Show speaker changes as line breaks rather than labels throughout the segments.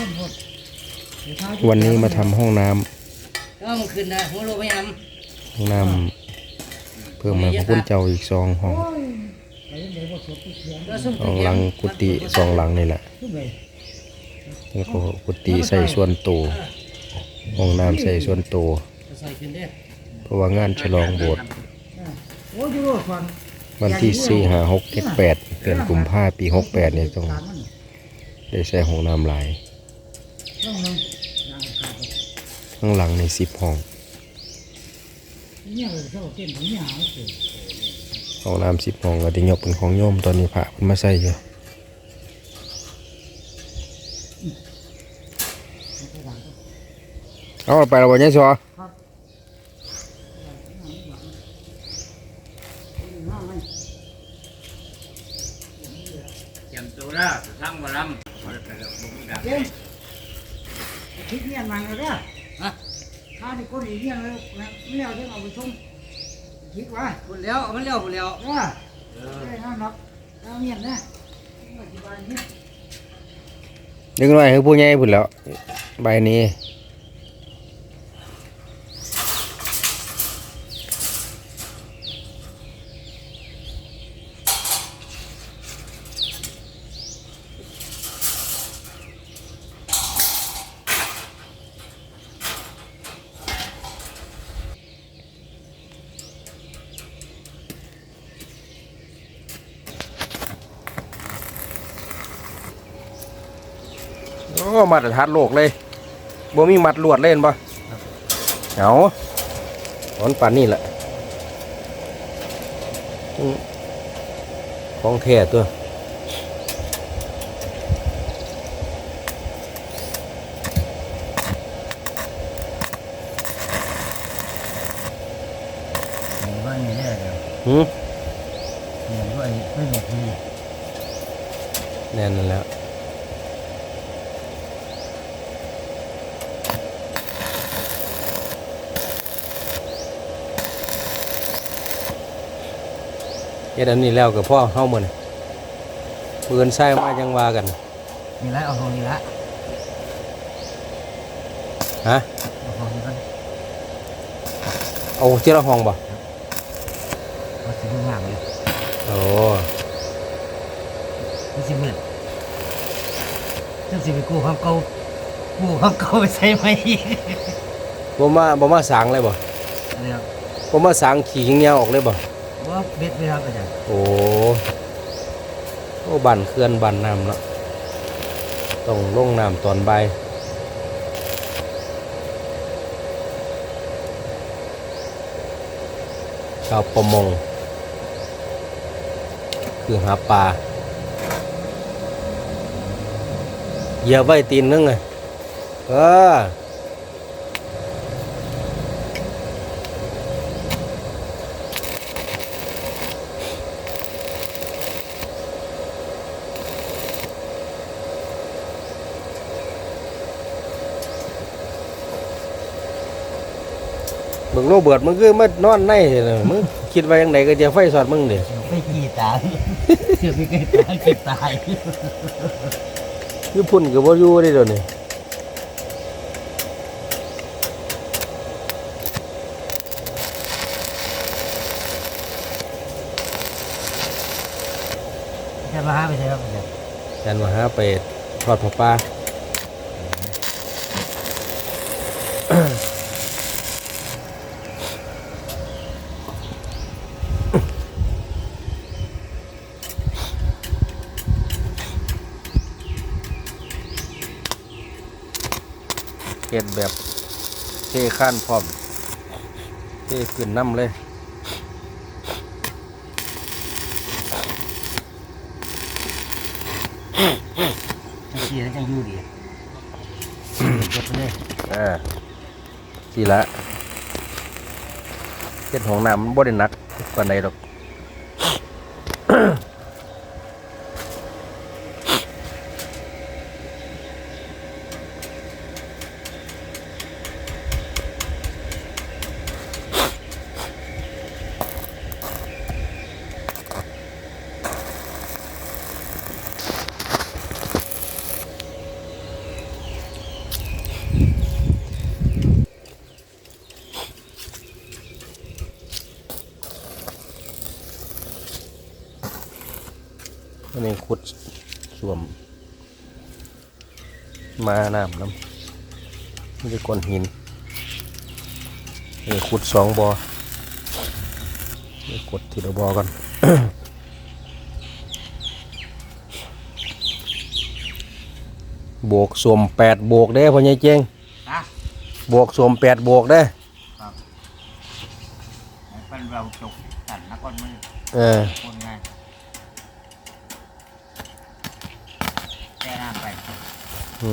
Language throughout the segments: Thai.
คนหมด
วันนี้มาทำห้องน้ำ
ก็มันขึ้นนะหัวโลไม่ย
ห้องน้ำเพิ่มมาพระคุณเจ้าอีกสองห้อง
โอ้ยไปยังไงบ่สดทุกเสียงำ
ก็ซุ่ม
สองหลังกุฏิสองหลังนี่แหละ
ทุกเลย
แล้วก็กุฏิใส่ส่วนตัวห้องน้ำใส่ส่วนตัว
ใส่ขึ้นเด้
เพราะว่างานฉลองโบสถ์
โอ้ยอยู่ฟัง
วันที่สี่ห้าหกเจ็ดแปดเดือนกุมภาปีหกแปดเนี่ยต้อง
สามมัน
ได้ใส่ห้องน้ำหลาย
ต้องนึงยางขาดไป
ข้างหลังในสิบห้อง
เนี่ยเลยเท่าเต้นถึงเนี่ยหาเจอ
ห้องน้ำสิบห้องก็ได้ยกเป็นของโยมตอนนี้พระเพิ่นมาใส่อยู่เอาไปแล้ววันนี้ชัว
เตรียมตัวแล้ทำมาลำมาแต่ละบุญกัน
เต้น คิดเนี่ยมันเลยนะข้าที่คนอีกเนี่ยเลยไม่เอาที่เอาไปชมคิดว่า
คุณแล้วมันแล้วคุณแล้ว
เออเออนั่นหรอกเอาเงียบนะเดึ
งหน่อยคือผู้ใหญ่พุ่นแล้วใบนี้ โอ้มาตรฐานโลกเลยบ่มีมัดลวดเล่นป่ะเอาถอนป่านนี่แหละของแท้ตัว
หมู่บ้านนี้แน่เลย
หืม
หมู่บ้านไม่หมดที
แน่นอนแล้วเฮ็ดอันนี้แล้วกับพ่อเฮามื้อนี่ปืนใส่มาจังว่ากัน
นี่ละเอาห้องนี้ละ
ฮะ
เอาห้องนี้กัน
เอาทีละห้องบ่
เอาสิบงามเลย
โอ้
นี่สิมืดถ้าสิไปกู้ความเก่ากู้ความเก่าไปใส่ไหมอีก
บ่มาบ่มาสางเลยบ่
อะไรครับ
บ่มาสางขี้เหนียวออกเลยบ่
ว่าเบ็ดไหมครับอาจารย์
โอ้โอ้บันเคลื่อนบันน้ำเนาะต้องลงน้ำตอนใบชาวประมง คือหาปลาเหยียบไว้ตีนนึงไงเออ มึงโรเบิร์ตมึงคือมานอนในเนอะมึงคิดว่ายังไงก็จะไฟสอดมึงเดี๋ย
ไม่กี่ตายเสือไปใกล้ตายเก็บตาย
คือพุ่นกับว่าอยู่ได้เดี๋ยวนี้
อาจารย์มาหาไปใช่ครับอาจารย์
แทนมาหาไปทอดผ้าป่า เก็ดแบบเทข้านพร้อม เทขึ้นน้ำเลย
จังเสียแล้วจังอยู่ดีกดไปเลย
อ่าทีละเฮ็ดห้องน้ำมันบ่ได้หนักปานใดดอก ขุดสวม มาน้ำน้ำนี่คือก้อนหินนี่ขุดสองบอ่อนี่กดทีละบอ่อกันบวกสวมแปดบวกเด้พ่อใหญ่เจง
นะ
บวกสวมแปดบวกเด้
เป็นเราจกกันนะก้อนมือ
เออ
คนไงแช่น้ำไป
อื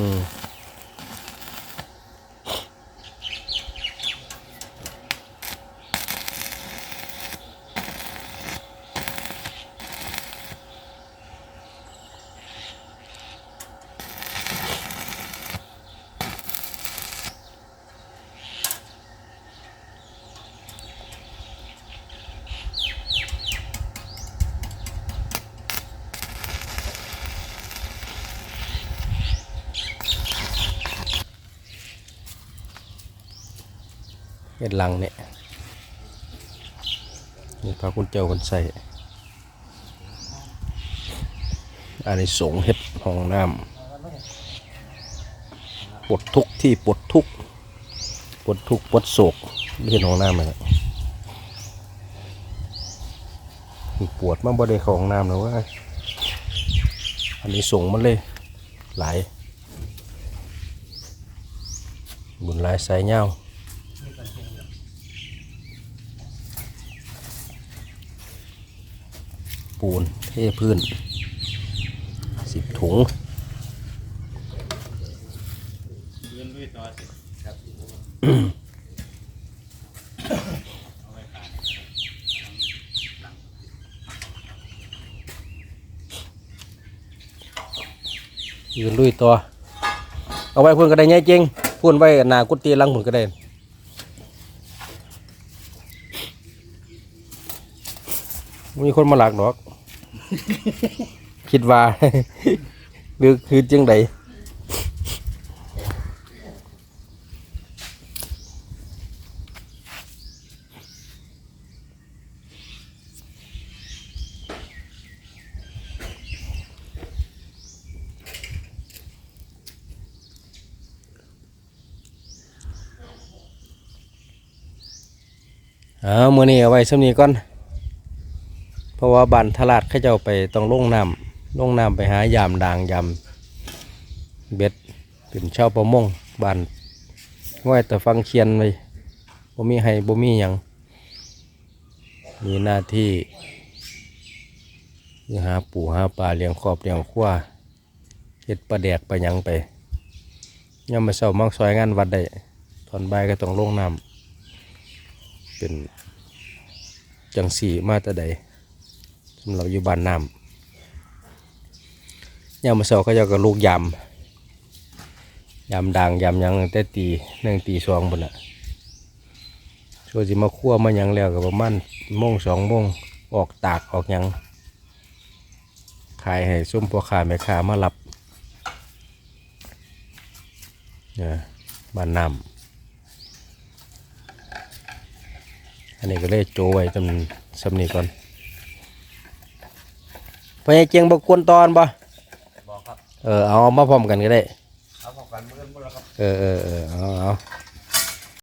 เห็ดหลังเนี่ยนี่พาคุณเจ้าคนใส่อันนี้สงเห็ดห้องน้ำปวดทุกที่ปวดทุกปวดทุกปวดโศกไม่เห็นห้องน้ำเลยปวดมาบ่ได้ของน้ำแล้วว่าอันนี้ส่งมันเลย หลาย บุญหลายสายเงา ปูนเทพื้นสิบถุงยืนลุยตัว เอาไว้พุ่นก็ได้ไงจริงพุ่นไว้หนากุฏิลังพุ่นก็ได้มีคนมาหลักดอก คิดว่า หรือคือจังใดเอามือนี้เอาไว้สำนี้ก่อน ราะว่าบันทลาดเขาเจ้าไปต้องลงน้ำลงน้ำไปหายามด่างยามเบ็ดเป็นชาวประมงบันง่อยแต่ฟังเคียนไว้บ่มีให้บ่มีหยังมีหน้าที่หาปูหาปลาเลี้ยงครอบเลี้ยงครัวเฮ็ดปลาแดกปลาหยังไปย่ามาเช้ามักซอยงานวัดได้ตอนบ่ายก็ต้องลงน้ำเป็นจังสีมาแต่ใด สำหรับอยู่บ้านน้ำยามมาเสาเขาเจะก็ลูกยำยำด่างยำยังตั้งแต่ตีหนึ่งตีสองบนน่ะช่วยสิมาคั่วมายังแล้วก็ประมาณโมงสองโมงออกตากออกยังขายให้ซุ่มพ่อค้าแม่ค้ามารับเนี่ยบ้านน้ำอันนี้ก็เลยโจไว้จำสำนีก่อน พญาเจียงบกวนตอนบ่
บอกครับ
เออเอามาพร้อมกันก็ได้
เอาพอกันเมื่อเมื่อครับ
เออเออเออเอาเอา